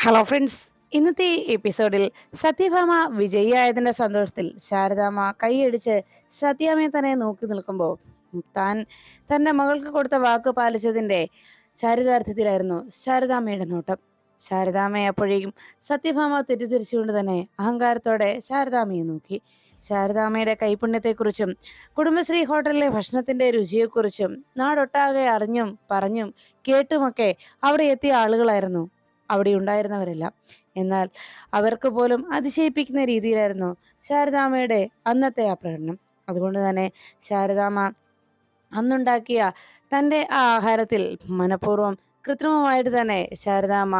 Hello friends ഇന്നത്തെ എപ്പിസോഡിൽ സത്യഭാമ വിജയിയായതിന്റെ സന്തോഷത്തിൽ ശാരദാമ്മ കൈയടിച്ച് സത്യാമയെ തന്നെ നോക്കി നിൽക്കുമ്പോൾ താൻ തന്റെ മകൾക്ക് കൊടുത്ത വാക്ക് പാലിച്ചതിന്റെ ചാരിതാർത്ഥ്യത്തിലായിരുന്നു ശാരദാമയുടെ നോട്ടം. ശാരദാമ്മയെ അപ്പോഴേക്കും സത്യഭാമ തെറ്റിദ്ധരിച്ചുകൊണ്ട് തന്നെ അഹങ്കാരത്തോടെ ശാരദാമയെ നോക്കി. ശാരദാമയുടെ കൈപുണ്യത്തെക്കുറിച്ചും കുടുംബശ്രീ ഹോട്ടലിലെ ഭക്ഷണത്തിന്റെ രുചിയെക്കുറിച്ചും നാടൊട്ടാകെ അറിഞ്ഞും പറഞ്ഞും കേട്ടുമൊക്കെ അവിടെ എത്തിയ ആളുകളായിരുന്നു അവിടെ ഉണ്ടായിരുന്നവരെല്ലാം. എന്നാൽ അവർക്ക് പോലും അതിശയിപ്പിക്കുന്ന രീതിയിലായിരുന്നു ശാരദാമ്മയുടെ അന്നത്തെ ആ പ്രകടനം. അതുകൊണ്ട് തന്നെ ശാരദാമ്മ അന്നുണ്ടാക്കിയ തന്റെ ആ ആഹാരത്തിൽ മനഃപൂർവം കൃത്രിമമായിട്ട് തന്നെ ശാരദാമ്മ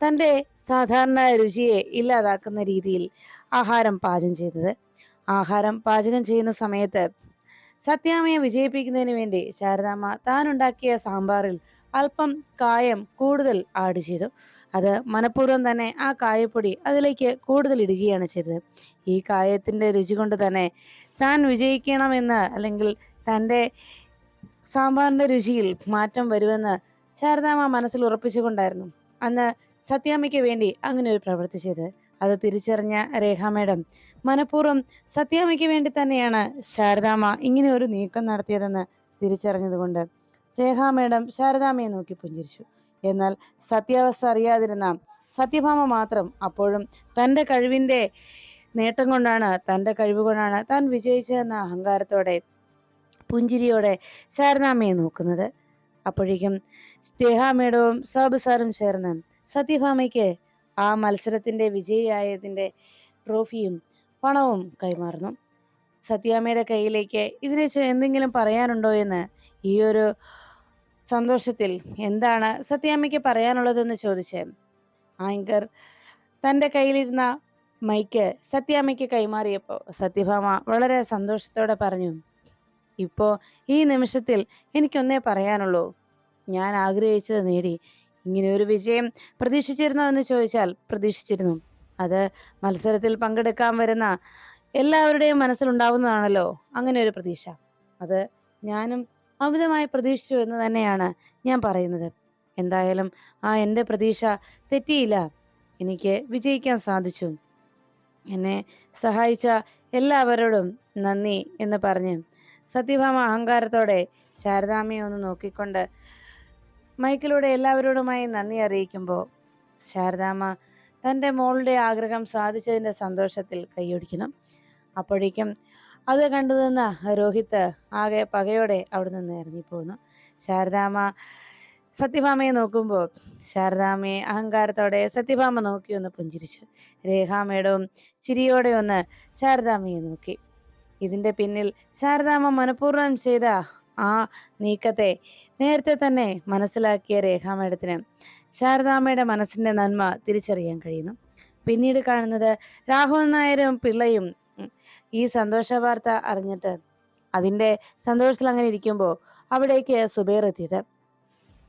തന്റെ സാധാരണ രുചിയെ ഇല്ലാതാക്കുന്ന രീതിയിൽ ആഹാരം പാചകം ചെയ്തത്. ആഹാരം പാചകം ചെയ്യുന്ന സമയത്ത് സത്യാമ്മയെ വിജയിപ്പിക്കുന്നതിന് വേണ്ടി ശാരദാമ്മ താനുണ്ടാക്കിയ സാമ്പാറിൽ അല്പം കായം കൂടുതൽ ആഡ് ചെയ്തു. അത് മനഃപൂർവം തന്നെ ആ കായപ്പൊടി അതിലേക്ക് കൂടുതൽ ഇടുകയാണ് ചെയ്തത്. ഈ കായത്തിന്റെ രുചി കൊണ്ട് തന്നെ താൻ വിജയിക്കണമെന്ന് അല്ലെങ്കിൽ തന്റെ സാമ്പാറിന്റെ രുചിയിൽ മാറ്റം വരുമെന്ന് ശാരദാമ്മ മനസ്സിൽ ഉറപ്പിച്ചുകൊണ്ടായിരുന്നു. അന്ന് സത്യാമ്മയ്ക്ക് വേണ്ടി അങ്ങനെ ഒരു പ്രവൃത്തി ചെയ്തത്. അത് തിരിച്ചറിഞ്ഞ രേഖ മേഡം മനഃപൂർവം സത്യാമ്മയ്ക്ക് വേണ്ടി തന്നെയാണ് ശാരദാമ്മ ഇങ്ങനെ ഒരു നീക്കം നടത്തിയതെന്ന് തിരിച്ചറിഞ്ഞതുകൊണ്ട് രേഖ മേഡം ശാരദാമ്മയെ നോക്കി പുഞ്ചിരിച്ചു. എന്നാൽ സത്യാവസ്ഥ അറിയാതിരുന്ന സത്യഭാമ മാത്രം അപ്പോഴും തന്റെ കഴിവിന്റെ നേട്ടം കൊണ്ടാണ് തന്റെ കഴിവ് കൊണ്ടാണ് താൻ വിജയിച്ചതെന്ന അഹങ്കാരത്തോടെ പുഞ്ചിരിയോടെ ശാരദാമയെ നോക്കുന്നത്. അപ്പോഴേക്കും സ്നേഹ മേഡവും സാബു സാറും ചേർന്ന് സത്യഭാമയ്ക്ക് ആ മത്സരത്തിന്റെ വിജയിയായതിന്റെ ട്രോഫിയും പണവും കൈമാറുന്നു. സത്യാമ്മയുടെ കയ്യിലേക്ക് ഇതിനെ എന്തെങ്കിലും പറയാനുണ്ടോ എന്ന് ഈ ഒരു സന്തോഷത്തിൽ എന്താണ് സത്യാമ്മയ്ക്ക് പറയാനുള്ളതെന്ന് ചോദിച്ച് ആങ്കർ തന്റെ കയ്യിലിരുന്ന മൈക്ക് സത്യാമ്മയ്ക്ക് കൈമാറിയപ്പോൾ സത്യഭാമ വളരെ സന്തോഷത്തോടെ പറഞ്ഞു ഇപ്പോൾ ഈ നിമിഷത്തിൽ എനിക്കൊന്നേ പറയാനുള്ളൂ. ഞാൻ ആഗ്രഹിച്ചത് നേടി. ഇങ്ങനെ ഒരു വിജയം പ്രതീക്ഷിച്ചിരുന്നോ എന്ന് ചോദിച്ചാൽ പ്രതീക്ഷിച്ചിരുന്നു. അത് മത്സരത്തിൽ പങ്കെടുക്കാൻ വരുന്ന എല്ലാവരുടെയും മനസ്സിലുണ്ടാവുന്നതാണല്ലോ. അങ്ങനെ ഒരു പ്രതീക്ഷ. അത് ഞാനും അമിതമായി പ്രതീക്ഷിച്ചു എന്ന് തന്നെയാണ് ഞാൻ പറയുന്നത്. എന്തായാലും ആ എന്റെ പ്രതീക്ഷ തെറ്റിയില്ല. എനിക്ക് വിജയിക്കാൻ സാധിച്ചു. എന്നെ സഹായിച്ച എല്ലാവരോടും നന്ദി എന്ന് പറഞ്ഞ് സത്യഭാമ അഹങ്കാരത്തോടെ ശാരദാമ്മയെ ഒന്ന് നോക്കിക്കൊണ്ട് മൈക്കിലൂടെ എല്ലാവരോടുമായി നന്ദി അറിയിക്കുമ്പോൾ ശാരദാമ്മ തന്റെ മോളുടെ ആഗ്രഹം സാധിച്ചതിന്റെ സന്തോഷത്തിൽ കൈയൊടിക്കണം. അപ്പോഴേക്കും അത് കണ്ടു നിന്ന രോഹിത്ത് ആകെ പകയോടെ അവിടെ നിന്ന് ഇറങ്ങിപ്പോന്നു. ശാരദാമ്മ സത്യഭാമയെ നോക്കുമ്പോൾ ശാരദാമ്മയെ അഹങ്കാരത്തോടെ സത്യഭാമ നോക്കി ഒന്ന് പുഞ്ചിരിച്ചു. രേഖാമേടവും ചിരിയോടെ ഒന്ന് ശാരദാമ്മയെ നോക്കി. ഇതിന്റെ പിന്നിൽ ശാരദാമ്മ മനഃപൂർവം ചെയ്ത ആ നീക്കത്തെ നേരത്തെ തന്നെ മനസ്സിലാക്കിയ രേഖാമേടത്തിന് ശാരദാമ്മയുടെ മനസ്സിന്റെ നന്മ തിരിച്ചറിയാൻ കഴിയുന്നു. പിന്നീട് കാണുന്നത് രാഘവൻ നായരും പിള്ളയും ഈ സന്തോഷ വാർത്ത അറിഞ്ഞിട്ട് അതിന്റെ സന്തോഷത്തിൽ അങ്ങനെ ഇരിക്കുമ്പോൾ അവിടേക്ക് സുബൈർ എത്തിയത്.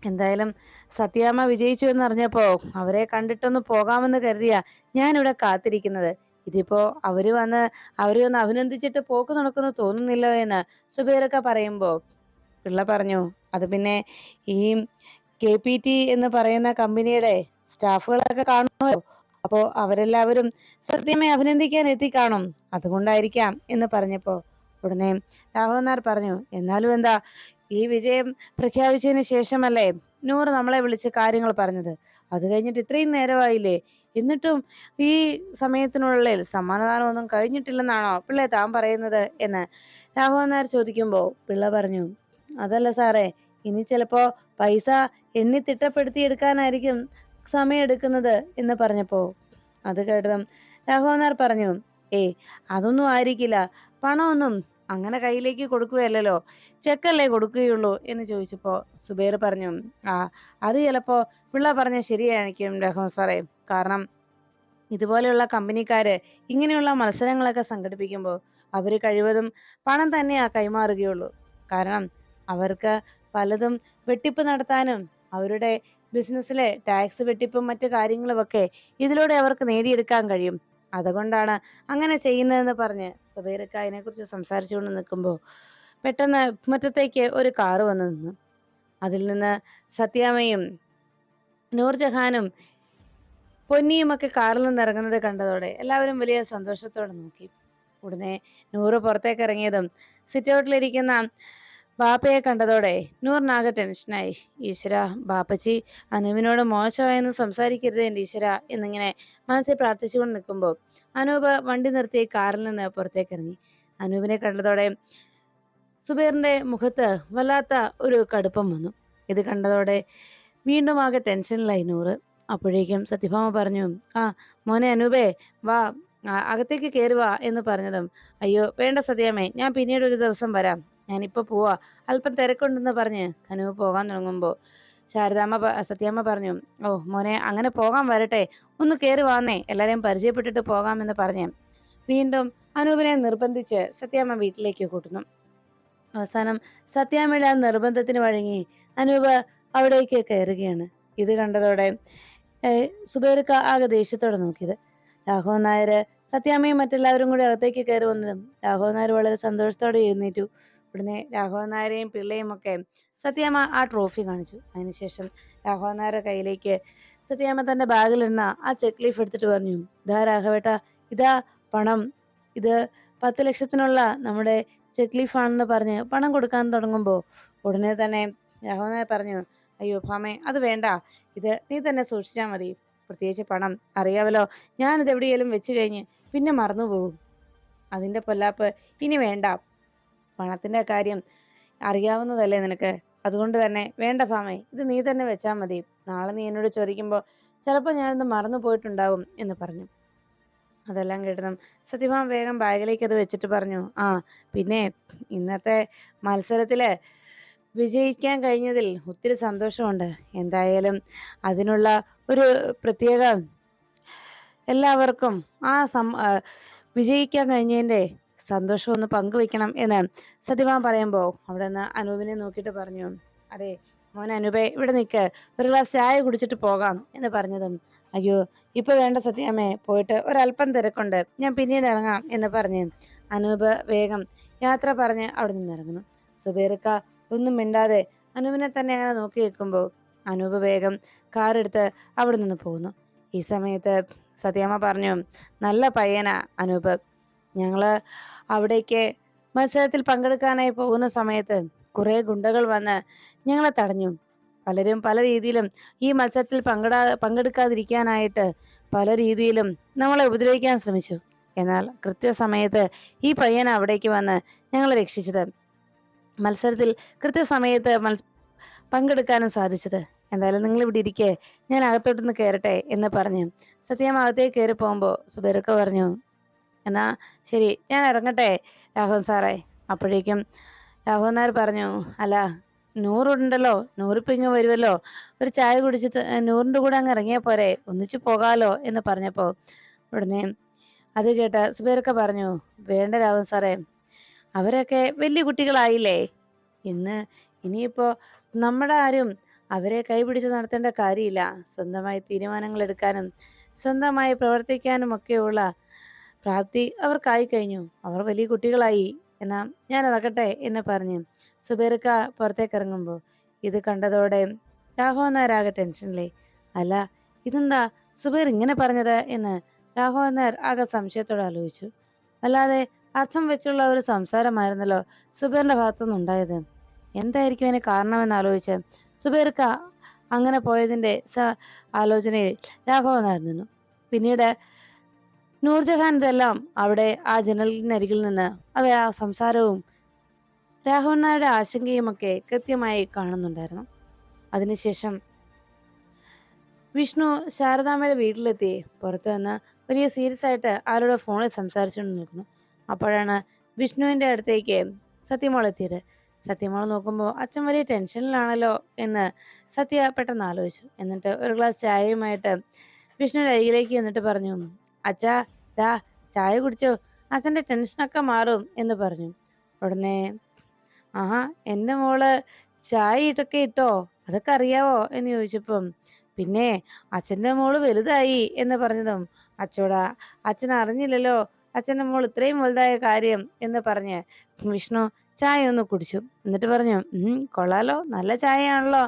എന്തായാലും സത്യാമ്മ വിജയിച്ചു എന്ന് അറിഞ്ഞപ്പോൾ അവരെ കണ്ടിട്ടൊന്ന് പോകാമെന്ന് കരുതിയ ഞാനിവിടെ കാത്തിരിക്കുന്നത്. ഇതിപ്പോ അവർ വന്ന് അവരെ ഒന്ന് അഭിനന്ദിച്ചിട്ട് പോക്ക് നടക്കുന്നു തോന്നുന്നില്ലോ എന്ന് സുബൈറൊക്കെ പറയുമ്പോൾ പിള്ള പറഞ്ഞു അത് പിന്നെ ഈ കെ പി ടി എന്ന് പറയുന്ന കമ്പനിയുടെ സ്റ്റാഫുകളൊക്കെ കാണുമല്ലോ അപ്പോൾ അവരെല്ലാവരും സത്യമേ അഭിനന്ദിക്കാൻ എത്തിക്കാണും. അതുകൊണ്ടായിരിക്കാം എന്ന് പറഞ്ഞപ്പോൾ ഉടനെ രാഘവനാർ പറഞ്ഞു എന്നാലും എന്താ ഈ വിജയം പ്രഖ്യാപിച്ചതിന് ശേഷമല്ലേ നൂറ് നമ്മളെ വിളിച്ച് കാര്യങ്ങൾ പറഞ്ഞത്? അത് കഴിഞ്ഞിട്ട് ഇത്രയും നേരമായില്ലേ? എന്നിട്ടും ഈ സമയത്തിനുള്ളിൽ സമ്മാനദാനം ഒന്നും കഴിഞ്ഞിട്ടില്ലെന്നാണോ പിള്ളേ താൻ പറയുന്നത്? എന്ന് രാഘവൻ നായർ ചോദിക്കുമ്പോൾ പിള്ള പറഞ്ഞു അതല്ല സാറേ ഇനി ചിലപ്പോ പൈസ എണ്ണി തിട്ടപ്പെടുത്തിയെടുക്കാനായിരിക്കും സമയമെടുക്കുന്നത് എന്ന് പറഞ്ഞപ്പോൾ അത് കേട്ടതും രാഘവൻ പറഞ്ഞു ഏ അതൊന്നും ആയിരിക്കില്ല. പണമൊന്നും അങ്ങനെ കയ്യിലേക്ക് കൊടുക്കുകയല്ലോ ചെക്കല്ലേ കൊടുക്കുകയുള്ളൂ എന്ന് ചോദിച്ചപ്പോൾ സുബൈർ പറഞ്ഞു ആ അത് ചിലപ്പോൾ പിള്ള പറഞ്ഞ ശരിയായിരിക്കും രാഘവൻ സാറേ. കാരണം ഇതുപോലെയുള്ള കമ്പനിക്കാര് ഇങ്ങനെയുള്ള മത്സരങ്ങളൊക്കെ സംഘടിപ്പിക്കുമ്പോൾ അവർ കഴിവതും പണം തന്നെയാ കൈമാറുകയുള്ളൂ. കാരണം അവർക്ക് പലതും വെട്ടിപ്പ് നടത്താനും അവരുടെ ബിസിനസ്സിലെ ടാക്സ് വെട്ടിപ്പും മറ്റു കാര്യങ്ങളുമൊക്കെ ഇതിലൂടെ അവർക്ക് നേടിയെടുക്കാൻ കഴിയും. അതുകൊണ്ടാണ് അങ്ങനെ ചെയ്യുന്നതെന്ന് പറഞ്ഞ് സുബൈറക്ക അതിനെക്കുറിച്ച് സംസാരിച്ചുകൊണ്ട് നിൽക്കുമ്പോൾ പെട്ടെന്ന് മുറ്റത്തേക്ക് ഒരു കാറ് വന്നു നിന്നു. അതിൽ നിന്ന് സത്യാമ്മയും നൂർജഹാനും പൊന്നിയുമൊക്കെ കാറിൽ നിന്ന് ഇറങ്ങുന്നത് കണ്ടതോടെ എല്ലാവരും വലിയ സന്തോഷത്തോടെ നോക്കി. ഉടനെ നൂറ് പുറത്തേക്ക് ഇറങ്ങിയതും സിറ്റൗട്ടിലിരിക്കുന്ന ബാപ്പയെ കണ്ടതോടെ നൂറിനാകെ ടെൻഷനായി. ഈശ്വര ബാപ്പച്ചി അനൂപിനോട് മോശമായെന്ന് സംസാരിക്കരുത് എന്റെ ഈശ്വര എന്നിങ്ങനെ മനസ്സിൽ പ്രാർത്ഥിച്ചുകൊണ്ട് നിൽക്കുമ്പോൾ അനൂപ് വണ്ടി നിർത്തി കാറിൽ നിന്ന് പുറത്തേക്ക് ഇറങ്ങി. അനൂപിനെ കണ്ടതോടെ സുബൈറിന്റെ മുഖത്ത് വല്ലാത്ത ഒരു കടുപ്പം വന്നു. ഇത് കണ്ടതോടെ വീണ്ടും ആകെ ടെൻഷനിലായി നൂറ്. അപ്പോഴേക്കും സത്യഭാമ പറഞ്ഞു ആ മോനെ അനൂപേ വാ അകത്തേക്ക് കയറുവാ എന്ന് പറഞ്ഞതും അയ്യോ വേണ്ട സത്യാമേ ഞാൻ പിന്നീട് ഒരു ദിവസം വരാം. ഞാനിപ്പോ പോവാ. അല്പം തിരക്കുണ്ടെന്ന് പറഞ്ഞ് കനുവ് പോകാൻ തുടങ്ങുമ്പോൾ ശാരദാമ്മ സത്യാമ്മ പറഞ്ഞു ഓ മോനെ അങ്ങനെ പോകാൻ വരട്ടെ. ഒന്ന് കയറി വാന്നേ. എല്ലാവരെയും പരിചയപ്പെട്ടിട്ട് പോകാമെന്ന് പറഞ്ഞ്. വീണ്ടും അനൂപിനെ നിർബന്ധിച്ച് സത്യാമ്മ വീട്ടിലേക്ക് കൂട്ടുന്നു. അവസാനം സത്യാമ്മയുടെ ആ നിർബന്ധത്തിന് വഴങ്ങി അനൂപ് അവിടേക്ക് കയറുകയാണ്. ഇത് കണ്ടതോടെ സുബൈർക്ക് ആകെ ദേഷ്യത്തോടെ നോക്കിയത്. രാഘവൻ നായർ സത്യാമ്മയും മറ്റെല്ലാവരും കൂടി അകത്തേക്ക് കയറി വന്നതും രാഘവൻ നായർ വളരെ സന്തോഷത്തോടെ എഴുന്നേറ്റു. ഉടനെ രാഘവൻ നായരെയും പിള്ളയും ഒക്കെ സത്യാമ്മ ആ ട്രോഫി കാണിച്ചു. അതിനുശേഷം രാഘവൻ നായരുടെ കയ്യിലേക്ക് സത്യാമ്മ തന്റെ ബാഗിലിരുന്ന ആ ചെക്ക് ലീഫ് എടുത്തിട്ട് പറഞ്ഞു ഇതാ രാഘവേട്ട ഇതാ പണം. ഇത് പത്ത് ലക്ഷത്തിനുള്ള നമ്മുടെ ചെക്ക് ലീഫ് ആണെന്ന് പറഞ്ഞ് പണം കൊടുക്കാൻ തുടങ്ങുമ്പോൾ ഉടനെ തന്നെ രാഘവൻ നായർ പറഞ്ഞു അയ്യോ ഭാമേ അത് വേണ്ട. ഇത് നീ തന്നെ സൂക്ഷിച്ചാൽ മതി. പ്രത്യേകിച്ച് പണം അറിയാമല്ലോ ഞാനിത് എവിടെയെങ്കിലും വെച്ച് കഴിഞ്ഞ് പിന്നെ മറന്നു പോകും അതിന്റെ പൊല്ലാപ്പ് ഇനി വേണ്ട. പണത്തിന്റെ കാര്യം അറിയാവുന്നതല്ലേ നിനക്ക്? അതുകൊണ്ട് തന്നെ വേണ്ട ഭാമേ ഇത് നീ തന്നെ വെച്ചാൽ മതി. നാളെ നീ എന്നോട് ചോദിക്കുമ്പോൾ ചിലപ്പോൾ ഞാനിത് മറന്നു പോയിട്ടുണ്ടാവും എന്ന് പറഞ്ഞു. അതെല്ലാം കേട്ടതും സത്യഭാമ വേഗം ബാഗിലേക്ക് അത് വെച്ചിട്ട് പറഞ്ഞു ആ പിന്നെ ഇന്നത്തെ മത്സരത്തിൽ വിജയിക്കാൻ കഴിഞ്ഞതിൽ ഒത്തിരി സന്തോഷമുണ്ട്. എന്തായാലും അതിനുള്ള ഒരു പ്രത്യേക എല്ലാവർക്കും ആ സം വിജയിക്കാൻ കഴിഞ്ഞതിന്റെ സന്തോഷം ഒന്ന് പങ്കുവെക്കണം എന്ന് സത്യഭാമ പറയുമ്പോൾ അവിടെ നിന്ന് അനൂപിനെ നോക്കിയിട്ട് പറഞ്ഞു അതെ മോൻ അനൂപേ ഇവിടെ നിൽക്ക് ഒരു ഗ്ലാസ് ചായ കുടിച്ചിട്ട് പോകാം എന്ന് പറഞ്ഞതും. അയ്യോ ഇപ്പൊ വേണ്ട സത്യാമ്മേ പോയിട്ട് ഒരല്പം തിരക്കുണ്ട്. ഞാൻ പിന്നീട് ഇറങ്ങാം എന്ന് പറഞ്ഞ് അനൂപ് വേഗം യാത്ര പറഞ്ഞ് അവിടെ നിന്ന് ഇറങ്ങുന്നു. സുബേർക്ക ഒന്നും മിണ്ടാതെ അനൂപിനെ തന്നെ അങ്ങനെ നോക്കി നിൽക്കുമ്പോൾ അനൂപ് വേഗം കാറെടുത്ത് അവിടെ നിന്ന് പോകുന്നു. ഈ സമയത്ത് സത്യാമ്മ പറഞ്ഞു നല്ല പയ്യനാ അനൂപ്. ഞങ്ങൾ അവിടേക്ക് മത്സരത്തിൽ പങ്കെടുക്കാനായി പോകുന്ന സമയത്ത് കുറെ ഗുണ്ടകൾ വന്ന് ഞങ്ങളെ തടഞ്ഞു. പലരും പല രീതിയിലും ഈ മത്സരത്തിൽ പങ്കെടാ പങ്കെടുക്കാതിരിക്കാനായിട്ട് പല രീതിയിലും നമ്മളെ ഉപദ്രവിക്കാൻ ശ്രമിച്ചു. എന്നാൽ കൃത്യസമയത്ത് ഈ പയ്യൻ അവിടേക്ക് വന്ന് ഞങ്ങളെ രക്ഷിച്ചത്. മത്സരത്തിൽ കൃത്യസമയത്ത് മത്സ പങ്കെടുക്കാനും സാധിച്ചത്. എന്തായാലും നിങ്ങൾ ഇവിടെ ഇരിക്കെ ഞാൻ അകത്തോട്ടൊന്ന് കയറട്ടെ എന്ന് പറഞ്ഞു സത്യം അകത്തേക്ക് കയറി പോകുമ്പോൾ സുബൈറൊക്കെ പറഞ്ഞു എന്നാ ശരി ഞാൻ ഇറങ്ങട്ടെ രാഘവൻ സാറേ. അപ്പോഴേക്കും രാഘവൻ നായർ പറഞ്ഞു അല്ല നൂറുണ്ടല്ലോ നൂറിപ്പോ ഇങ്ങ് വരുമല്ലോ ഒരു ചായ കുടിച്ചിട്ട് നൂറിന്റെ കൂടെ അങ്ങ് ഇറങ്ങിയാ പോരെ ഒന്നിച്ചു പോകാലോ എന്ന് പറഞ്ഞപ്പോൾ ഉടനെ അത് കേട്ട സുബേരൊക്കെ പറഞ്ഞു വേണ്ട രാഘവൻ സാറേ അവരൊക്കെ വലിയ കുട്ടികളായില്ലേ. ഇന്ന് ഇനിയിപ്പോ നമ്മുടെ ആരും അവരെ കൈപിടിച്ച് നടത്തേണ്ട കാര്യമില്ല. സ്വന്തമായി തീരുമാനങ്ങൾ എടുക്കാനും സ്വന്തമായി പ്രവർത്തിക്കാനും ഒക്കെയുള്ള പ്രാപ്തി അവർക്കായി കഴിഞ്ഞു. അവർ വലിയ കുട്ടികളായി. എന്നാ ഞാൻ ഇറക്കട്ടെ എന്ന് പറഞ്ഞു. സുബേർക്ക പുറത്തേക്ക് ഇറങ്ങുമ്പോൾ ഇത് കണ്ടതോടെ രാഘവൻ നായർ ടെൻഷനിലായി. അല്ല ഇതെന്താ സുബൈർ ഇങ്ങനെ പറഞ്ഞത് എന്ന് രാഘവൻ നായർ ആകെ സംശയത്തോടെ ആലോചിച്ചു. അല്ലാതെ അർത്ഥം വെച്ചുള്ള ഒരു സംസാരമായിരുന്നല്ലോ സുബൈറിന്റെ ഭാഗത്തുനിന്ന് ഉണ്ടായത്. എന്തായിരിക്കും അതിന് കാരണമെന്ന് ആലോചിച്ച് സുബൈർക്ക അങ്ങനെ പോയതിന്റെ ആലോചനയിൽ രാഘവൻ നായർ നിന്നു. പിന്നീട് നൂർജഹാൻ ഇതെല്ലാം അവിടെ ആ ജനലിനരികിൽ നിന്ന് അത് ആ സംസാരവും രാഘവൻ നായരുടെ ആശങ്കയുമൊക്കെ കൃത്യമായി കാണുന്നുണ്ടായിരുന്നു. അതിനുശേഷം വിഷ്ണു ശാരദാമ്മയുടെ വീട്ടിലെത്തി. പുറത്തു നിന്ന് വലിയ സീരിയസ് ആയിട്ട് ആരോടെ ഫോണിൽ സംസാരിച്ചുകൊണ്ട് നിൽക്കുന്നു. അപ്പോഴാണ് വിഷ്ണുവിന്റെ അടുത്തേക്ക് സത്യമോൾ എത്തിയത്. സത്യമോൾ നോക്കുമ്പോൾ അച്ഛൻ വലിയ ടെൻഷനിലാണല്ലോ എന്ന് സത്യ പെട്ടെന്ന് ആലോചിച്ചു. എന്നിട്ട് ഒരു ഗ്ലാസ് ചായയുമായിട്ട് വിഷ്ണുവിന്റെ അരികിലേക്ക് എന്നിട്ട് പറഞ്ഞു അച്ഛാ ദാ ചായ കുടിച്ചോ. അച്ഛന്റെ ടെൻഷനൊക്കെ മാറും എന്ന് പറഞ്ഞു. ഉടനെ ആഹാ എന്റെ മോൾ ചായ ഇതൊക്കെ ഇട്ടോ? അതൊക്കെ അറിയാവോ? എന്ന് ചോദിച്ചപ്പം പിന്നെ അച്ഛന്റെ മോൾ വലുതായി എന്ന് പറഞ്ഞതും അച്ചോടാ അച്ഛൻ അറിഞ്ഞില്ലല്ലോ അച്ഛന്റെ മോൾ ഇത്രയും വലുതായ കാര്യം എന്ന് പറഞ്ഞ് വിഷ്ണു ചായ ഒന്ന് കുടിച്ചു. എന്നിട്ട് പറഞ്ഞു കൊള്ളാലോ നല്ല ചായയാണല്ലോ.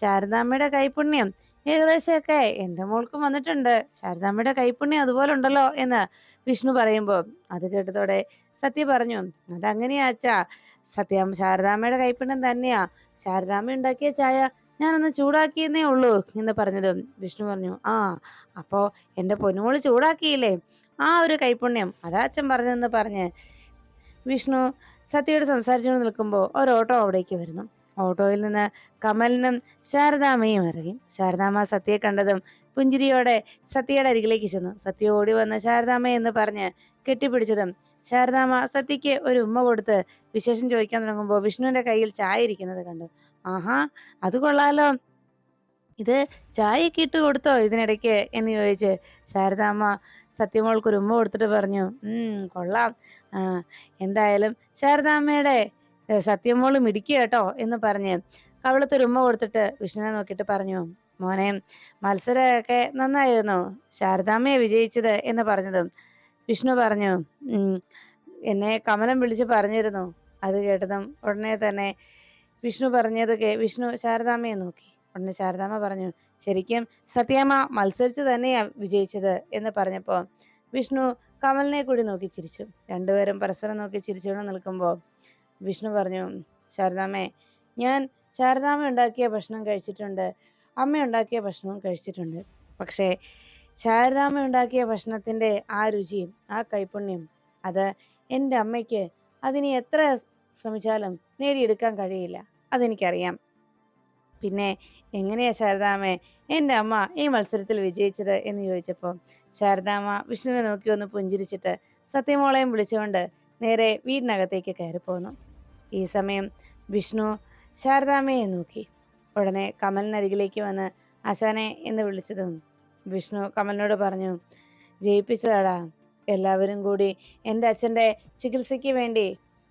ശാരദാമ്മയുടെ കൈപുണ്യം ഏകദേശമൊക്കെ എന്റെ മോൾക്കും വന്നിട്ടുണ്ട്. ശാരദാമ്മയുടെ കൈപ്പുണ്യം അതുപോലെ ഉണ്ടല്ലോ എന്ന് വിഷ്ണു പറയുമ്പോൾ അത് കേട്ടതോടെ സത്യ പറഞ്ഞു അതങ്ങനെയാ അച്ഛാ. സത്യം ശാരദാമ്മയുടെ കൈപ്പുണ്യം തന്നെയാ. ശാരദാമ്മ ഉണ്ടാക്കിയ ചായ ഞാനൊന്ന് ചൂടാക്കിയെന്നേ ഉള്ളൂ എന്ന് പറഞ്ഞതും വിഷ്ണു പറഞ്ഞു. ആ അപ്പോ എന്റെ പൊന്നുമോൾ ചൂടാക്കിയില്ലേ? ആ ഒരു കൈപ്പുണ്യം. അതാ അച്ഛൻ പറഞ്ഞതെന്ന് പറഞ്ഞ്. വിഷ്ണു സത്യയോട് സംസാരിച്ചുകൊണ്ട് നിൽക്കുമ്പോൾ ഒരു ഓട്ടോ അവിടേക്ക് വരുന്നു. ഓട്ടോയിൽ നിന്ന് കമലിനും ശാരദാമ്മയും ഇറങ്ങി. ശാരദാമ്മ സത്യയെ കണ്ടതും പുഞ്ചിരിയോടെ സത്യയുടെ അരികിലേക്ക് ചെന്നു. സത്യ ഓടി വന്ന് ശാരദാമ്മ എന്ന് പറഞ്ഞ് കെട്ടിപ്പിടിച്ചതും ശാരദാമ്മ സത്യയ്ക്ക് ഒരു ഉമ്മ കൊടുത്ത് വിശേഷം ചോദിക്കാൻ തുടങ്ങുമ്പോൾ വിഷ്ണുവിന്റെ കയ്യിൽ ചായ ഇരിക്കുന്നത് കണ്ടു. ആഹാ അത് കൊള്ളാലോ. ഇത് ചായയൊക്കെ ഇട്ട് കൊടുത്തോ ഇതിനിടയ്ക്ക്? എന്ന് ചോദിച്ച് ശാരദാമ്മ സത്യമോൾക്ക് ഒരു ഉമ്മ കൊടുത്തിട്ട് പറഞ്ഞു കൊള്ളാം. എന്തായാലും ശാരദാമ്മയുടെ സത്യമോൾ മിടിക്കുക കേട്ടോ എന്ന് പറഞ്ഞ് കവിളത്തൊരു ഉമ്മ കൊടുത്തിട്ട് വിഷ്ണുവിനെ നോക്കിയിട്ട് പറഞ്ഞു മോനെ മത്സരമൊക്കെ നന്നായിരുന്നു. ശാരദാമ്മയെ വിജയിച്ചത് എന്ന് പറഞ്ഞതും വിഷ്ണു പറഞ്ഞു "ഉം, എന്നെ കമലം വിളിച്ച് പറഞ്ഞിരുന്നു. അത് കേട്ടതും ഉടനെ തന്നെ വിഷ്ണു പറഞ്ഞത് കേ വിഷ്ണു ശാരദാമ്മയെ നോക്കി. ഉടനെ ശാരദാമ്മ പറഞ്ഞു ശരിക്കും സത്യാമ്മ മത്സരിച്ച് തന്നെയാ വിജയിച്ചത് എന്ന് പറഞ്ഞപ്പോൾ വിഷ്ണു കമലിനെ കൂടി നോക്കി ചിരിച്ചു. രണ്ടുപേരും പരസ്പരം നോക്കി ചിരിച്ചുകൊണ്ട് നിൽക്കുമ്പോൾ വിഷ്ണു പറഞ്ഞു ശാരദാമ്മേ ഞാൻ ശാരദാമ്മ ഉണ്ടാക്കിയ ഭക്ഷണം കഴിച്ചിട്ടുണ്ട് അമ്മ ഉണ്ടാക്കിയ ഭക്ഷണവും കഴിച്ചിട്ടുണ്ട്. പക്ഷേ ശാരദാമ്മ ഉണ്ടാക്കിയ ഭക്ഷണത്തിന്റെ ആ രുചിയും ആ കൈപുണ്യം അത് എന്റെ അമ്മയ്ക്ക് അതിനി എത്ര ശ്രമിച്ചാലും നേടിയെടുക്കാൻ കഴിയില്ല. അതെനിക്കറിയാം. പിന്നെ എങ്ങനെയാ ശാരദാമ്മേ എന്റെ അമ്മ ഈ മത്സരത്തിൽ വിജയിച്ചത്? എന്ന് ചോദിച്ചപ്പോൾ ശാരദാമ്മ വിഷ്ണുവിനെ നോക്കി ഒന്ന് പുഞ്ചിരിച്ചിട്ട് സത്യമോളെയും വിളിച്ചുകൊണ്ട് നേരെ വീടിനകത്തേക്ക് കയറി പോന്നു ഈ സമയം വിഷ്ണു ശാരദാമ്മയെ നോക്കി. ഉടനെ കമലിനരികിലേക്ക് വന്ന് അശാനെ എന്ന് വിളിച്ചതും വിഷ്ണു കമലിനോട് പറഞ്ഞു ജയിപ്പിച്ചതാടാ. എല്ലാവരും കൂടി എന്റെ അച്ഛന്റെ ചികിത്സയ്ക്ക് വേണ്ടി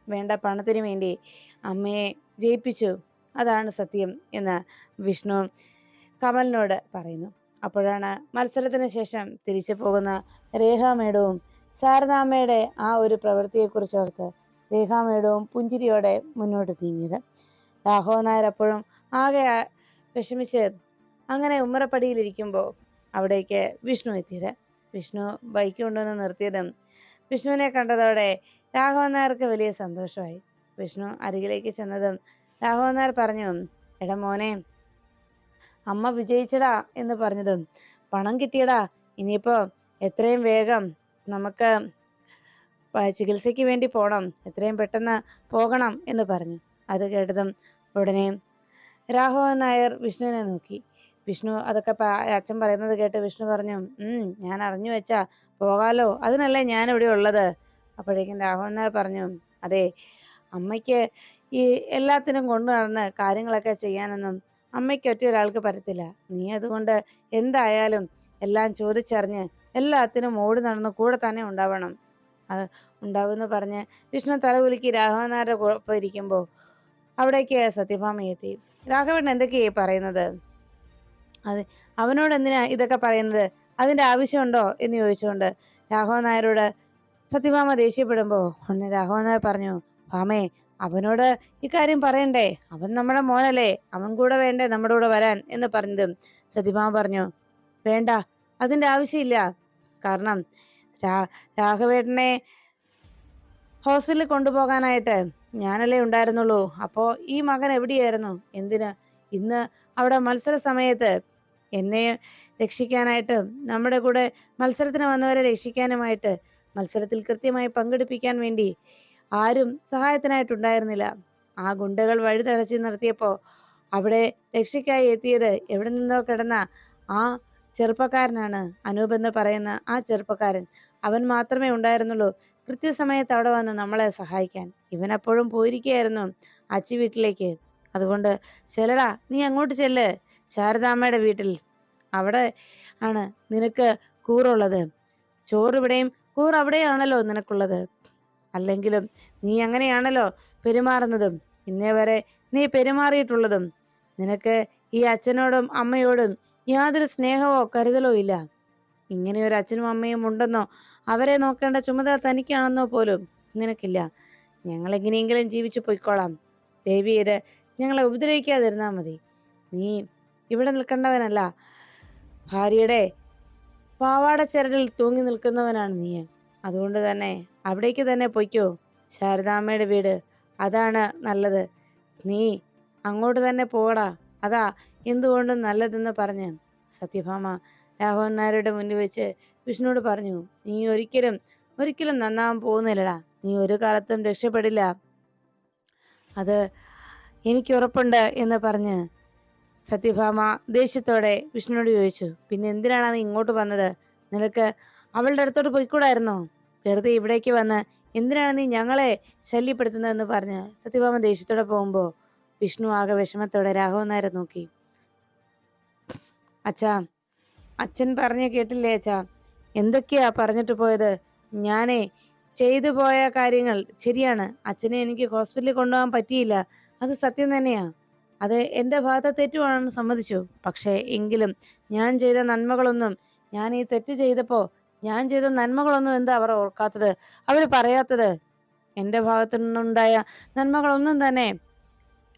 വേണ്ട പണത്തിന് വേണ്ടി അമ്മയെ ജയിപ്പിച്ചു. അതാണ് സത്യം എന്ന് വിഷ്ണു കമലിനോട് പറയുന്നു. അപ്പോഴാണ് മത്സരത്തിന് ശേഷം തിരിച്ചു പോകുന്ന രേഖാമേടവും ശാരദാമ്മയുടെ ആ ഒരു പ്രവൃത്തിയെക്കുറിച്ച് ഓർത്ത് രേഖാമേടവും പുഞ്ചിരിയോടെ മുന്നോട്ട് നീങ്ങിയത്. രാഘവ നായർ അപ്പോഴും ആകെ വിഷമിച്ച് അങ്ങനെ ഉമ്മറപ്പടിയിലിരിക്കുമ്പോൾ അവിടേക്ക് വിഷ്ണു എത്തിയത്. വിഷ്ണു ബൈക്ക് കൊണ്ടുവന്ന് നിർത്തിയതും വിഷ്ണുവിനെ കണ്ടതോടെ രാഘവൻ നായർക്ക് വലിയ സന്തോഷമായി. വിഷ്ണു അരികിലേക്ക് ചെന്നതും രാഘവൻ നായർ പറഞ്ഞു എടാ മോനെ അമ്മ വിജയിച്ചടാ എന്ന് പറഞ്ഞതും പണം കിട്ടിയടാ ഇനിയിപ്പോ എത്രയും വേഗം നമുക്ക് ചികിത്സയ്ക്ക് വേണ്ടി പോകണം എത്രയും പെട്ടെന്ന് പോകണം എന്ന് പറഞ്ഞു. അത് കേട്ടതും ഉടനെ രാഘവൻ നായർ വിഷ്ണുവിനെ നോക്കി. വിഷ്ണു അതൊക്കെ അച്ഛൻ പറയുന്നത് കേട്ട് വിഷ്ണു പറഞ്ഞു ഞാൻ അറിഞ്ഞു വെച്ചാ പോകാലോ. അതിനല്ലേ ഞാൻ ഇവിടെ ഉള്ളത്. അപ്പോഴേക്കും രാഘവൻ നായർ പറഞ്ഞു അതെ അമ്മയ്ക്ക് ഈ എല്ലാത്തിനും കൊണ്ടു നടന്ന് കാര്യങ്ങളൊക്കെ ചെയ്യാനൊന്നും അമ്മയ്ക്ക് ഒറ്റ ഒരാൾക്ക് പറ്റത്തില്ല. നീ അതുകൊണ്ട് എന്തായാലും എല്ലാം ചോദിച്ചറിഞ്ഞ് എല്ലാത്തിനും ഓടി നടന്ന് കൂടെ തന്നെ ഉണ്ടാവണം. അത് ഉണ്ടാവുമെന്ന് പറഞ്ഞ് വിഷ്ണു തലകുലുക്കി രാഘവനാരുടെ കുഴപ്പം ഇരിക്കുമ്പോൾ അവിടേക്ക് സത്യഭാമി എത്തി. രാഘവൻ എന്തൊക്കെയാ ഈ പറയുന്നത്? അത് അവനോട് എന്തിനാ ഇതൊക്കെ പറയുന്നത്? അതിന്റെ ആവശ്യമുണ്ടോ എന്ന് ചോദിച്ചുകൊണ്ട് രാഘവൻ നായരോട് സത്യഭാമ ദേഷ്യപ്പെടുമ്പോൾ ഉടനെ രാഘവൻ നായർ പറഞ്ഞു ഭാമേ അവനോട് ഇക്കാര്യം പറയണ്ടേ? അവൻ നമ്മുടെ മോനല്ലേ. അവൻ കൂടെ വേണ്ടേ നമ്മുടെ കൂടെ വരാൻ? എന്ന് പറഞ്ഞതും സത്യഭാമ പറഞ്ഞു വേണ്ട അതിന്റെ ആവശ്യമില്ല. കാരണം രാ- രാഘവേട്ടനെ ഹോസ്പിറ്റലിൽ കൊണ്ടുപോകാനായിട്ട് ഞാനല്ലേ ഉണ്ടായിരുന്നുള്ളൂ. അപ്പോൾ ഈ മകൻ എവിടെയായിരുന്നു? എന്തിന്? ഇന്ന് അവിടെ മത്സര സമയത്ത് എന്നെ രക്ഷിക്കാനായിട്ട് നമ്മുടെ കൂടെ മത്സരത്തിന് വന്നവരെ രക്ഷിക്കാനുമായിട്ട് മത്സരത്തിൽ കൃത്യമായി പങ്കെടുപ്പിക്കാൻ വേണ്ടി ആരും സഹായത്തിനായിട്ടുണ്ടായിരുന്നില്ല. ആ ഗുണ്ടകൾ വഴി തടച്ചു നിർത്തിയപ്പോൾ അവിടെ രക്ഷയ്ക്കായി എത്തിയത് എവിടെ നിന്നോ കിടന്ന ആ ചെറുപ്പക്കാരനാണ്. അനൂപ് എന്ന് പറയുന്ന ആ ചെറുപ്പക്കാരൻ. അവൻ മാത്രമേ ഉണ്ടായിരുന്നുള്ളൂ. കൃത്യസമയത്ത് അവിടെ വന്ന് നമ്മളെ സഹായിക്കാൻ. ഇവൻ അപ്പോഴും പോയിരിക്കുകയായിരുന്നു അച്ചി വീട്ടിലേക്ക്. അതുകൊണ്ട് ചെല്ലടാ നീ അങ്ങോട്ട് ചെല്ല്. ശാരദാമ്മയുടെ വീട്ടിൽ അവിടെ ആണ് നിനക്ക് കൂറുള്ളത്. ചോറ് ഇവിടെയും കൂറ് അവിടെയാണല്ലോ നിനക്കുള്ളത്. അല്ലെങ്കിലും നീ അങ്ങനെയാണല്ലോ പെരുമാറുന്നതും. ഇന്നേ വരെ നീ പെരുമാറിയിട്ടുള്ളതും. നിനക്ക് ഈ അച്ഛനോടും അമ്മയോടും യാതൊരു സ്നേഹമോ കരുതലോ ഇല്ല. ഇങ്ങനെ ഒരു അച്ഛനും അമ്മയും ഉണ്ടെന്നോ അവരെ നോക്കേണ്ട ചുമതല തനിക്കാണെന്നോ പോലും നിനക്കില്ല. ഞങ്ങൾ എങ്ങനെയെങ്കിലും ജീവിച്ചു പൊയ്ക്കോളാം. ദേവി ഇത് ഞങ്ങളെ ഉപദ്രവിക്കാതിരുന്നാൽ മതി. നീ ഇവിടെ നിൽക്കേണ്ടവനല്ല. ഭാര്യയുടെ പാവാട ചരടിൽ തൂങ്ങി നിൽക്കുന്നവനാണ് നീ. അതുകൊണ്ട് തന്നെ അവിടേക്ക് തന്നെ പൊയ്ക്കോ. ശാരദാമ്മയുടെ വീട്. അതാണ് നല്ലത്. നീ അങ്ങോട്ട് തന്നെ പോകടാ. അതാ എന്തുകൊണ്ടും നല്ലതെന്ന് പറഞ്ഞ് സത്യഭാമ രാഘവൻ നായരുടെ മുന്നിൽ വെച്ച് വിഷ്ണുവോട് പറഞ്ഞു നീ ഒരിക്കലും ഒരിക്കലും നന്നാവാൻ പോകുന്നില്ലടാ. നീ ഒരു കാലത്തും രക്ഷപ്പെടില്ല. അത് എനിക്ക് ഉറപ്പുണ്ട് എന്ന് പറഞ്ഞ് സത്യഭാമ ദേഷ്യത്തോടെ വിഷ്ണുവോട് ചോദിച്ചു പിന്നെ എന്തിനാണ് നീ ഇങ്ങോട്ട് വന്നത്? നിനക്ക് അവളുടെ അടുത്തോട്ട് പോയിക്കൂടായിരുന്നോ? വെറുതെ ഇവിടേക്ക് വന്ന് എന്തിനാണ് നീ ഞങ്ങളെ ശല്യപ്പെടുത്തുന്നതെന്ന് പറഞ്ഞ് സത്യഭാമ ദേഷ്യത്തോടെ പോകുമ്പോൾ വിഷ്ണു ആകെ വിഷമത്തോടെ രാഘവൻ നായരെ നോക്കി. അച്ഛാ അച്ഛൻ പറഞ്ഞ കേട്ടില്ലേ അച്ഛാ? എന്തൊക്കെയാ പറഞ്ഞിട്ട് പോയത്? ഞാനേ ചെയ്തു പോയ കാര്യങ്ങൾ ശരിയാണ്. അച്ഛനെ എനിക്ക് ഹോസ്പിറ്റലിൽ കൊണ്ടുപോകാൻ പറ്റിയില്ല. അത് സത്യം തന്നെയാ. അത് എന്റെ ഭാഗത്തെ തെറ്റുവാണെന്ന് സമ്മതിച്ചു. പക്ഷേ എങ്കിലും ഞാൻ ചെയ്ത നന്മകളൊന്നും ഞാൻ ഈ തെറ്റ് ചെയ്തപ്പോൾ ഞാൻ ചെയ്ത നന്മകളൊന്നും എന്താ അവർ ഓർക്കാത്തത്? അവർ പറയാത്തത്? എന്റെ ഭാഗത്തു നിന്നുണ്ടായ നന്മകളൊന്നും തന്നെ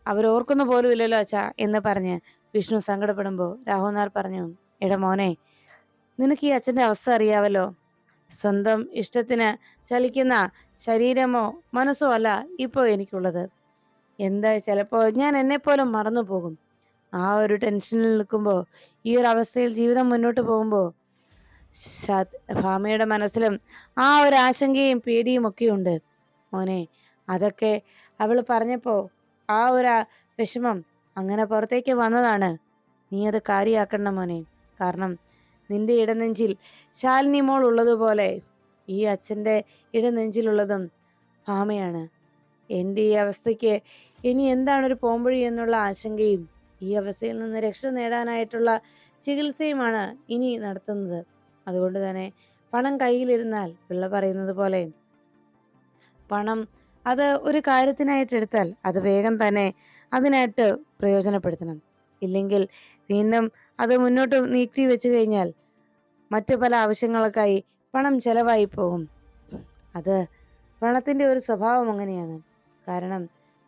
അവർ ഓർക്കുന്ന പോലും ഇല്ലല്ലോ അച്ഛാ എന്ന് പറഞ്ഞ് വിഷ്ണു സങ്കടപ്പെടുമ്പോൾ രാഹുനാർ പറഞ്ഞു എടാ മോനെ നിനക്ക് ഈ അച്ഛന്റെ അവസ്ഥ അറിയാവല്ലോ. സ്വന്തം ഇഷ്ടത്തിന് ചലിക്കുന്ന ശരീരമോ മനസ്സോ അല്ല ഇപ്പോൾ എനിക്കുള്ളത്. എന്താ ചിലപ്പോൾ ഞാൻ എന്നെപ്പോലും മറന്നു പോകും ആ ഒരു ടെൻഷനിൽ നിൽക്കുമ്പോൾ ഈ ഒരു അവസ്ഥയിൽ ജീവിതം മുന്നോട്ട് പോകുമ്പോൾ ഭാമയുടെ മനസ്സിലും ആ ഒരു ആശങ്കയും പേടിയും ഒക്കെ ഉണ്ട്. മോനെ അതൊക്കെ അവൾ പറഞ്ഞപ്പോൾ ആ ഒരു വിഷമം അങ്ങനെ പുറത്തേക്ക് വന്നതാണ്. നീ അത് കാര്യമാക്കണം മോനെ. കാരണം നിന്റെ ഇടനെഞ്ചിൽ ശാലിനി മോൾ ഉള്ളതുപോലെ ഈ അച്ഛന്റെ ഇടനെഞ്ചിലുള്ളതും ഭാമയാണ് എന്റെ ഈ അവസ്ഥയ്ക്ക് ഇനി എന്താണ് ഒരു പോംവഴി എന്നുള്ള ആശങ്കയും ഈ അവസ്ഥയിൽ നിന്ന് രക്ഷ നേടാനായിട്ടുള്ള ചികിത്സയുമാണ് ഇനി നടത്തുന്നത്. അതുകൊണ്ട് തന്നെ പണം കയ്യിലിരുന്നാൽ പിള്ള പറയുന്നത് പോലെ പണം അത് ഒരു കാര്യത്തിനായിട്ട് എടുത്താൽ അത് വേഗം തന്നെ അതിനായിട്ട് പ്രയോജനപ്പെടുത്തണം. ഇല്ലെങ്കിൽ വീണ്ടും അത് മുന്നോട്ട് നീക്കി വെച്ച് കഴിഞ്ഞാൽ മറ്റു പല ആവശ്യങ്ങൾക്കായി പണം ചെലവായി പോകും അത് പണത്തിന്റെ ഒരു സ്വഭാവം അങ്ങനെയാണ്. കാരണം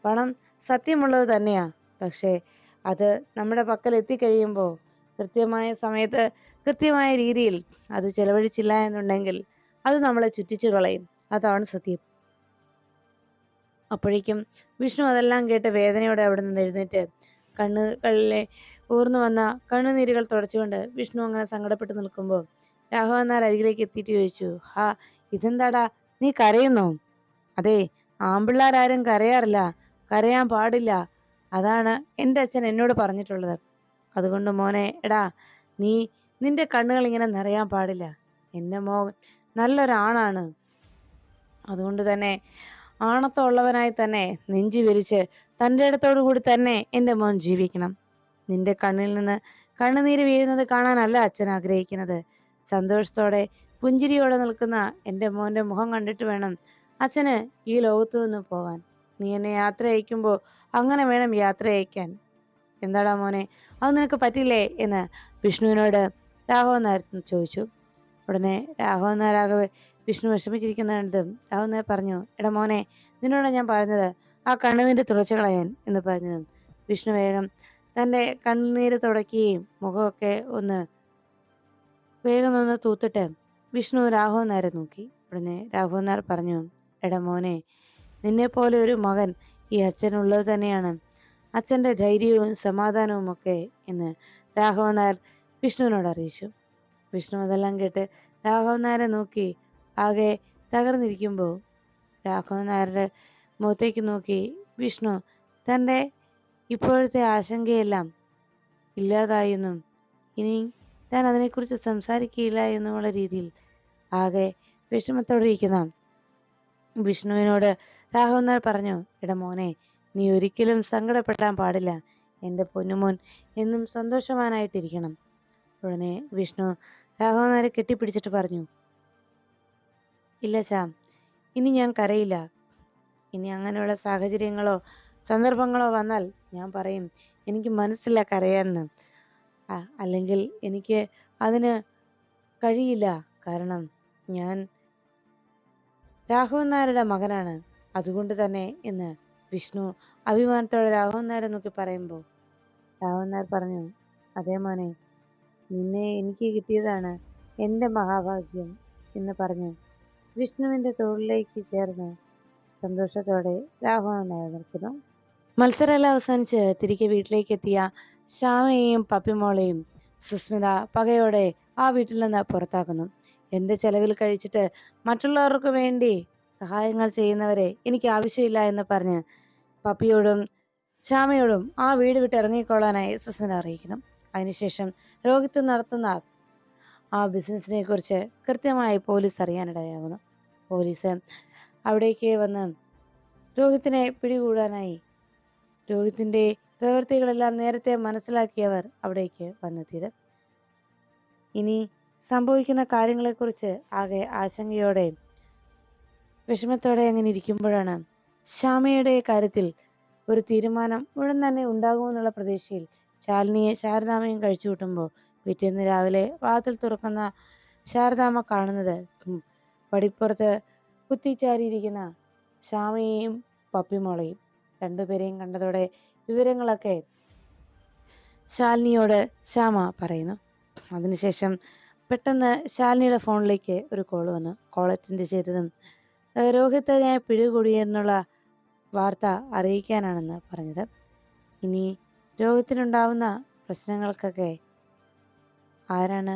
പണം സത്യമുള്ളത് തന്നെയാണ് പക്ഷേ അത് നമ്മുടെ പക്കൽ എത്തിക്കഴിയുമ്പോൾ കൃത്യമായ സമയത്ത് കൃത്യമായ രീതിയിൽ അത് ചെലവഴിച്ചില്ല എന്നുണ്ടെങ്കിൽ അത് നമ്മളെ ചുറ്റിച്ചു കളയും. അതാണ് സത്യം. അപ്പോഴേക്കും വിഷ്ണു അതെല്ലാം കേട്ട് വേദനയോടെ അവിടെ നിന്ന് എഴുന്നേറ്റ് കണ്ണുകളിലെ ഊർന്നു വന്ന കണ്ണുനീരുകൾ തുടച്ചുകൊണ്ട് വിഷ്ണു അങ്ങനെ സങ്കടപ്പെട്ട് നിൽക്കുമ്പോൾ രാഘവൻ നായർ അരികിലേക്ക് എത്തിയിട്ട് ചോദിച്ചു ഹാ ഇതെന്താടാ? നീ കരയുന്നോ? അതെ ആമ്പിള്ളാരും കരയാറില്ല കരയാൻ പാടില്ല. അതാണ് എന്റെ അച്ഛൻ എന്നോട് പറഞ്ഞിട്ടുള്ളത്. അതുകൊണ്ട് മോനെ എടാ നീ നിന്റെ കണ്ണുകൾ ഇങ്ങനെ നിറയാൻ പാടില്ല. എന്റെ മോൻ നല്ലൊരാണാണ്. അതുകൊണ്ട് തന്നെ ആണത്തമുള്ളവനായി തന്നെ നെഞ്ചു വിരിച്ച് തന്റെ ഇടത്തോടു കൂടി തന്നെ എന്റെ മോൻ ജീവിക്കണം. നിന്റെ കണ്ണിൽ നിന്ന് കണ്ണുനീര് വീഴുന്നത് കാണാനല്ല അച്ഛൻ ആഗ്രഹിക്കുന്നത്. സന്തോഷത്തോടെ പുഞ്ചിരിയോടെ നിൽക്കുന്ന എന്റെ മോന്റെ മുഖം കണ്ടിട്ട് വേണം അച്ഛന് ഈ ലോകത്തു നിന്ന് പോകാൻ. നീ എന്നെ യാത്ര അയക്കുമ്പോൾ അങ്ങനെ വേണം യാത്ര അയക്കാൻ. എന്താടാ മോനെ അത് നിനക്ക് പറ്റില്ലേ എന്ന് വിഷ്ണുവിനോട് രാഘവൻ നായർ ചോദിച്ചു. ഉടനെ രാഘവൻ നായരാകവെ വിഷ്ണു വിഷമിച്ചിരിക്കുന്ന കണ്ടതും പറഞ്ഞു എടാ മോനെ നിന്നോടാണ് ഞാൻ പറഞ്ഞത് ആ കണ്ണുനീര് തുടച്ചു കളയാൻ എന്ന് പറഞ്ഞതും. വിഷ്ണു വേഗം തന്റെ കണ്ണുനീര് തുടയ്ക്കുകയും മുഖമൊക്കെ ഒന്ന് വേഗം ഒന്ന് തൂത്തിട്ട് വിഷ്ണു രാഘവൻ നായരെ നോക്കി. ഉടനെ രാഘവൻ നായർ പറഞ്ഞു എടാ മോനെ നിന്നെപ്പോലെ ഒരു മകൻ ഈ അച്ഛനുള്ളത് തന്നെയാണ്. അച്ഛന്റെ ധൈര്യവും സമാധാനവും ഒക്കെ എന്ന് രാഘവൻ നായർ വിഷ്ണുവിനോട് അറിയിച്ചു. വിഷ്ണു അതെല്ലാം കേട്ട് രാഘവൻ നായരെ നോക്കി ആകെ തകർന്നിരിക്കുമ്പോൾ രാഘവൻ നായരുടെ മുഖത്തേക്ക് നോക്കി വിഷ്ണു തന്റെ ഇപ്പോഴത്തെ ആശങ്കയെല്ലാം ഇല്ലാതായെന്നും ഇനി താൻ അതിനെക്കുറിച്ച് സംസാരിക്കില്ല എന്നുമുള്ള രീതിയിൽ ആകെ വിഷമത്തോടെ ഇരിക്കുന്ന വിഷ്ണുവിനോട് രാഘവൻ നായർ പറഞ്ഞു എടാ മോനെ നീ ഒരിക്കലും സങ്കടപ്പെടാൻ പാടില്ല. എന്റെ പൊന്നുമോൻ എന്നും സന്തോഷവാനായിട്ടിരിക്കണം. ഉടനെ വിഷ്ണു രാഘവൻ നായരെ കെട്ടിപ്പിടിച്ചിട്ട് പറഞ്ഞു ഇല്ല ശ്യാം ഇനി ഞാൻ കരയില്ല. ഇനി അങ്ങനെയുള്ള സാഹചര്യങ്ങളോ സന്ദർഭങ്ങളോ വന്നാൽ ഞാൻ പറയും എനിക്ക് മനസ്സില്ല കരയാന്ന് അല്ലെങ്കിൽ എനിക്ക് അതിന് കഴിയില്ല. കാരണം ഞാൻ രാഘവൻ നായരുടെ മകനാണ്. അതുകൊണ്ട് തന്നെ എന്ന് വിഷ്ണു അഭിമാനത്തോടെ രാഘവൻ നായരെ നോക്കി പറയുമ്പോൾ രാഘവൻ നായർ പറഞ്ഞു അതേ മോനെ നിന്നെ എനിക്ക് കിട്ടിയതാണ് എന്റെ മഹാഭാഗ്യം എന്ന് പറഞ്ഞ് വിഷ്ണുവിന്റെ തോളിലേക്ക് ചേർന്ന് സന്തോഷത്തോടെ രാഘവനായി നിൽക്കുന്നു. മത്സരമെല്ലാം അവസാനിച്ച് തിരികെ വീട്ടിലേക്ക് എത്തിയ ശ്യാമയെയും പപ്പിമോളെയും സുസ്മിത പകയോടെ ആ വീട്ടിൽ നിന്ന് പുറത്താക്കുന്നു. എന്റെ ചെലവിൽ കഴിച്ചിട്ട് മറ്റുള്ളവർക്ക് വേണ്ടി സഹായങ്ങൾ ചെയ്യുന്നവരെ എനിക്ക് ആവശ്യമില്ല എന്ന് പറഞ്ഞ് പപ്പിയോടും ശ്യാമയോടും ആ വീട് വിട്ട് ഇറങ്ങിക്കൊള്ളാനായി സുസ്മിത അറിയിക്കണം അതിനുശേഷം രോഹിത് നടത്തുന്ന ആ ബിസിനസ്സിനെ കുറിച്ച് കൃത്യമായി പോലീസ് അറിയാനിടയാകുന്നു. പോലീസ് അവിടേക്ക് വന്ന് രോഹിത്തിനെ പിടികൂടാനായി. രോഹിത്തിന്റെ പ്രവൃത്തികളെല്ലാം നേരത്തെ മനസ്സിലാക്കിയവർ അവിടേക്ക് വന്നെത്തിയത്. ഇനി സംഭവിക്കുന്ന കാര്യങ്ങളെക്കുറിച്ച് ആകെ ആശങ്കയോടെ വിഷമത്തോടെ അങ്ങനെ ഇരിക്കുമ്പോഴാണ് ശ്യാമയുടെ കാര്യത്തിൽ ഒരു തീരുമാനം ഉടൻ തന്നെ ഉണ്ടാകുമെന്നുള്ള പ്രതീക്ഷയിൽ ശാലിനിയെ ശാരദാമയും കഴിച്ചു കൂട്ടുമ്പോൾ പിറ്റേന്ന് രാവിലെ വാതിൽ തുറക്കുന്ന ശാരദാമ്മ കാണുന്നത് പടിപ്പുറത്ത് കുത്തിച്ചാരിയിരിക്കുന്ന ശ്യാമയെയും പപ്പിമോളയും രണ്ടുപേരെയും കണ്ടതോടെ വിവരങ്ങളൊക്കെ ശാലിനിയോട് ശ്യാമ പറയുന്നു. അതിനുശേഷം പെട്ടെന്ന് ശാലിനിയുടെ ഫോണിലേക്ക് ഒരു കോൾ വന്നു. കോൾ അറ്റൻഡ് ചെയ്തതും രോഹിത്തിനെ പിടികൂടിയെന്നുള്ള വാർത്ത അറിയിക്കാനാണെന്ന് പറഞ്ഞത്. ഇനി രോഹിത്തിനുണ്ടാവുന്ന പ്രശ്നങ്ങൾക്കൊക്കെ ആരാണ്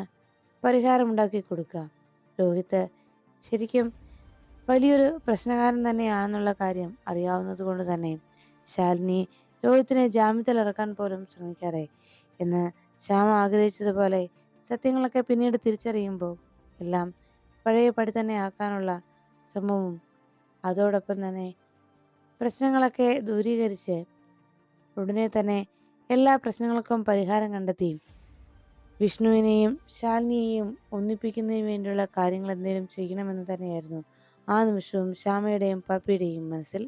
പരിഹാരമുണ്ടാക്കി കൊടുക്കുക? രോഹിത്ത് ശരിക്കും വലിയൊരു പ്രശ്നകാരൻ തന്നെയാണെന്നുള്ള കാര്യം അറിയാവുന്നത് കൊണ്ട് തന്നെ ശാലിനി രോഹിത്തിനെ ജാമ്യത്തിൽ ഇറക്കാൻ പോലും ശ്രമിക്കാതെ. എന്ന് ശ്യാമ ആഗ്രഹിച്ചതുപോലെ സത്യങ്ങളൊക്കെ പിന്നീട് തിരിച്ചറിയുമ്പോൾ എല്ലാം പഴയ പടി തന്നെ ആക്കാനുള്ള ശ്രമവും അതോടൊപ്പം തന്നെ പ്രശ്നങ്ങളൊക്കെ ദൂരീകരിച്ച് ഉടനെ തന്നെ എല്ലാ പ്രശ്നങ്ങൾക്കും പരിഹാരം കണ്ടെത്തി വിഷ്ണുവിനെയും ശാലിനിയെയും ഒന്നിപ്പിക്കുന്നതിന് വേണ്ടിയുള്ള കാര്യങ്ങൾ എന്തെങ്കിലും ചെയ്യണമെന്ന് തന്നെയായിരുന്നു. ആ നിമിഷവും ശ്യാമയുടെയും പപ്പിയുടെയും മനസ്സിൽ